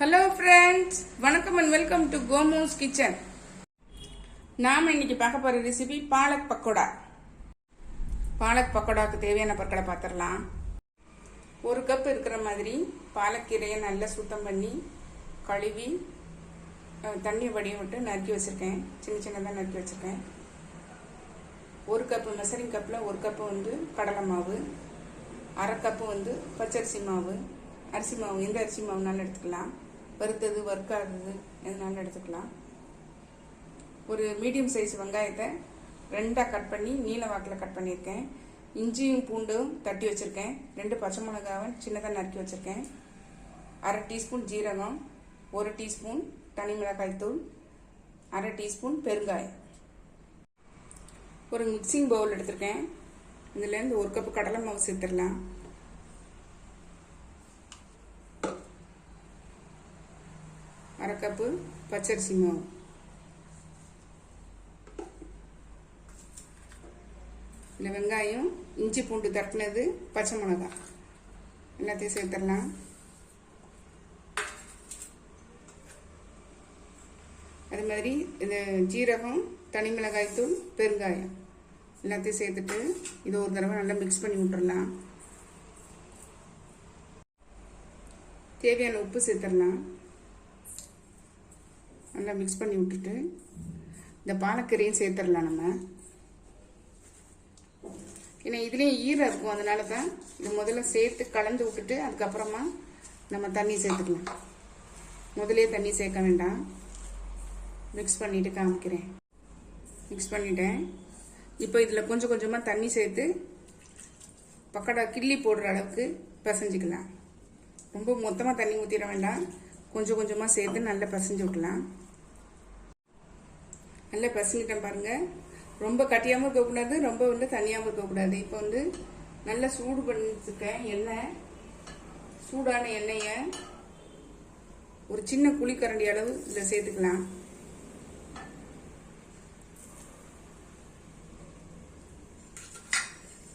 Hello friends வணக்கம் and welcome to கோமோஸ் kitchen நாம் இன்னைக்கு பார்க்க போகிற ரெசிபி பாலக் பக்கோடா. பாலக் பக்கோடாவுக்கு தேவையான பொருட்களை பார்த்துடலாம். ஒரு கப் இருக்கிற மாதிரி பாலக்கீரையை நல்லா சுத்தம் பண்ணி கழுவி தண்ணியை தண்ணி வடிய விட்டு நறுக்கி வச்சுருக்கேன். சின்ன சின்னதாக நறுக்கி வச்சுருக்கேன். ஒரு கப்பு மெசரிங் கப்பில் ஒரு கப்பு வந்து கடலை மாவு அரை கப்பு வந்து பச்சரிசி மாவு அரிசி மாவு எந்த அரிசி மாவுனாலும் எடுத்துக்கலாம். வறுத்தது வறுக்காதது எதுனாலும் எடுத்துக்கலாம். ஒரு மீடியம் சைஸ் வெங்காயத்தை ரெண்டாக கட் பண்ணி நீல வாக்கில் கட் பண்ணியிருக்கேன். இஞ்சியும் பூண்டும் தட்டி வச்சுருக்கேன். ரெண்டு பச்சை மிளகாவை சின்னதாக நறுக்கி வச்சுருக்கேன். அரை டீஸ்பூன் ஜீரகம் ஒரு டீஸ்பூன் தனி மிளகாய் தூள் அரை டீஸ்பூன் பெருங்காயம். ஒரு மிக்சிங் பவுல் எடுத்திருக்கேன். இதுலேருந்து ஒரு கப்பு கடலை மாவு சேர்த்துடலாம். கப்பு பச்சரிசி மாவு. இந்த வெங்காயம் இஞ்சி பூண்டு தட்டினது பச்சை மிளகா எல்லாத்தையும் சேர்த்துடலாம். அது மாதிரி இந்த ஜீரகம் தனி மிளகாய் தூள் பெருங்காயம். எல்லாத்தையும் சேர்த்துட்டு இது ஒரு தடவை நல்லா மிக்ஸ் பண்ணி விட்டுடலாம். தேவையான உப்பு சேர்த்துடலாம். நல்லா மிக்ஸ் பண்ணி விட்டுட்டு இந்த பாலக்கீரையும் சேர்த்துடலாம் நம்ம. ஏன்னா இதுலேயும் ஈரம் இருக்கும் அதனால தான் இது முதல்ல சேர்த்து கலந்து விட்டுட்டு அதுக்கப்புறமா நம்ம தண்ணி சேர்த்துக்கலாம். முதலே தண்ணி சேர்க்க வேண்டாம். மிக்ஸ் பண்ணிட்டு காமிக்கிறேன். மிக்ஸ் பண்ணிட்டேன். இப்போ இதில் கொஞ்சம் கொஞ்சமாக தண்ணி சேர்த்து பக்கடா கிள்ளி போடுற அளவுக்கு பிசைஞ்சிக்கலாம். ரொம்ப மொத்தமாக தண்ணி ஊற்றிட வேண்டாம். கொஞ்சம் கொஞ்சமாக சேர்த்து நல்லா பிசைஞ்சு விடலாம் நல்லா பசங்கிட்டேன் பாருங்கள் ரொம்ப கட்டியாமல் இருக்கக்கூடாது ரொம்ப வந்து தனியாகவும் இருக்கக்கூடாது இப்போ வந்து நல்லா சூடு பண்ணிட்டுருக்கேன் எண்ணெய். சூடான எண்ணெயை ஒரு சின்ன குழிக்கரண்டி அளவு இதில் சேர்த்துக்கலாம்.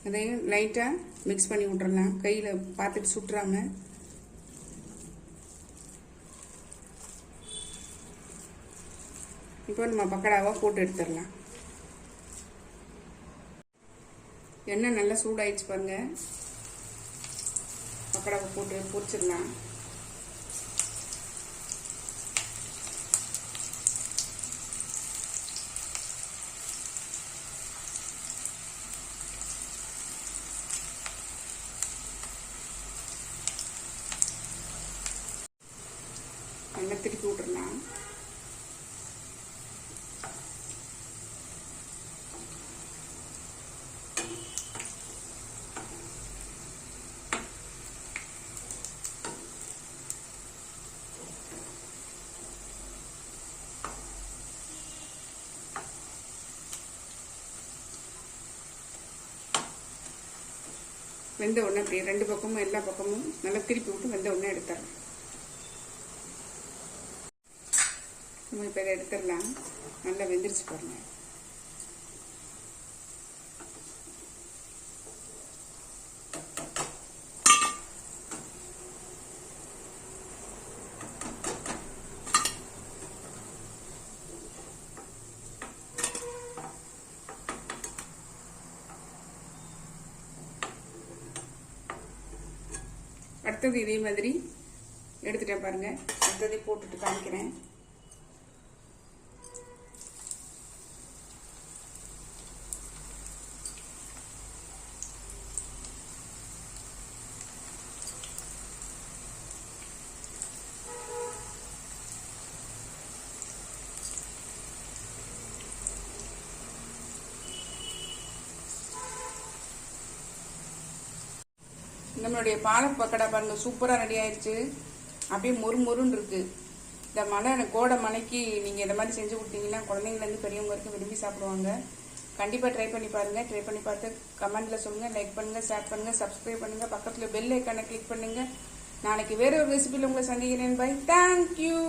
அதையும் லைட்டாக மிக்ஸ் பண்ணி விட்றலாம் கையில் பார்த்துட்டு சுட்டுறாங்க இப்போ நம்ம பக்கடாவை போட்டு எடுத்துடலாம். எண்ணெய் நல்லா சூடாயிடுச்சு பாருங்க. பக்கடாவை போட்டு பொரிச்சிடலாம். நல்லா திருப்பி விட்டுடலாம். வெந்த உடனே அப்படியே ரெண்டு பக்கமும் எல்லா பக்கமும் நல்லா திருப்பி விட்டு வெந்த உடனே எடுத்துடலாம். நம்ம இப்போ இதை எடுத்துடலாம். நல்லா வெந்துருச்சு பாருங்க. அடுத்தது இதே மாதிரி எடுத்துட்டேன் பாருங்க. அடுத்ததை போட்டுட்டு காமிக்கிறேன். நம்மளுடைய பாலக் பக்கடா பாருங்க சூப்பராக ரெடி ஆயிடுச்சு அப்படியே மொறு மொறுன்னு இருக்கு. இந்த மழை கோடை மலைக்கு நீங்கள் இந்த மாதிரி செஞ்சு கொடுத்தீங்கன்னா குழந்தைங்கலேருந்து பெரியவங்க வரைக்கும் விரும்பி சாப்பிடுவாங்க. கண்டிப்பாக ட்ரை பண்ணி பாருங்கள் ட்ரை பண்ணி பார்த்து கமெண்ட்டில் சொல்லுங்கள் லைக் பண்ணுங்கள் ஷேர் பண்ணுங்கள் சப்ஸ்கிரைப் பண்ணுங்கள் பக்கத்தில் பெல் ஐக்கானை கிளிக் பண்ணுங்கள் நாளைக்கு வேற ஒரு ரெசிபியில் உங்களை சந்திக்கிறேன். By thank you